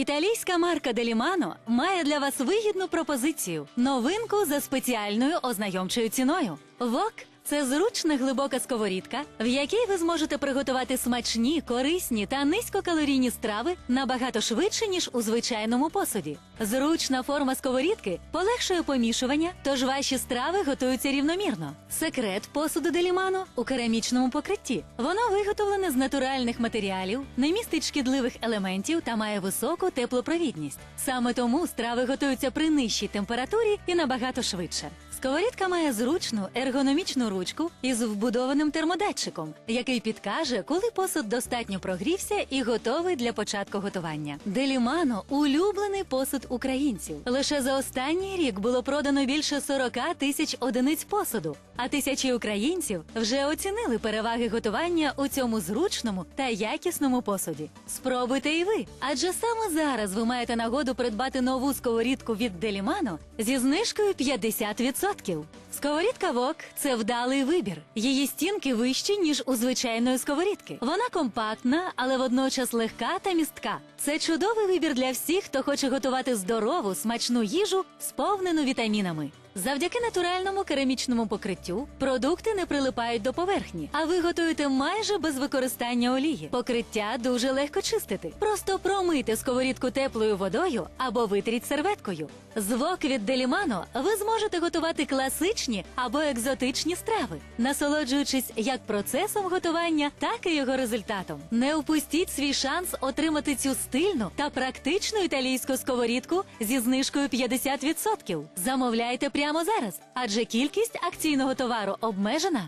Італійська марка Делімано має для вас вигідну пропозицію новинку за спеціальною ознайомчою ціною. Вок це зручна глибока сковорідка, в якій ви зможете приготувати смачні, корисні та низькокалорійні страви набагато швидше ніж у звичайному посуді. Зручна форма сковорідки полегшує помішування, тож ваші страви готуються рівномірно. Секрет посуду Делімано у керамічному покритті. Воно виготовлене з натуральних матеріалів, не містить шкідливих елементів та має високу теплопровідність. Саме тому страви готуються при нижчій температурі і набагато швидше. Сковорідка має зручну ергономічну ручку із вбудованим термодатчиком, який підкаже, коли посуд достатньо прогрівся і готовий для початку готування. Делімано улюблений посуд українців. Лише за останній рік було продано більше 40 тисяч одиниць посуду, а тисячі українців вже оцінили переваги готування у цьому зручному та якісному посуді. Спробуйте і ви, адже саме зараз ви маєте нагоду придбати нову сковорідку від Делімано зі знижкою 50%. Сковорідка Вок це вдалий вибір. Її стінки вищі, ніж у звичайної сковорідки. Вона компактна, але водночас легка та містка. Це чудовий вибір для всіх, хто хоче готувати здорову, смачну їжу, сповнену вітамінами. Завдяки натуральному керамічному покриттю продукти не прилипають до поверхні, а ви готуєте майже без використання олії. Покриття дуже легко чистити. Просто промийте сковорідку теплою водою або витріть серветкою. З вок від Делімано ви зможете готувати класичні або екзотичні страви, насолоджуючись як процесом готування, так і його результатом. Не упустіть свій шанс отримати цю стильну та практичну італійську сковорідку зі знижкою 50%. Замовляйте прямо зараз, адже кількість акційного товару обмежена.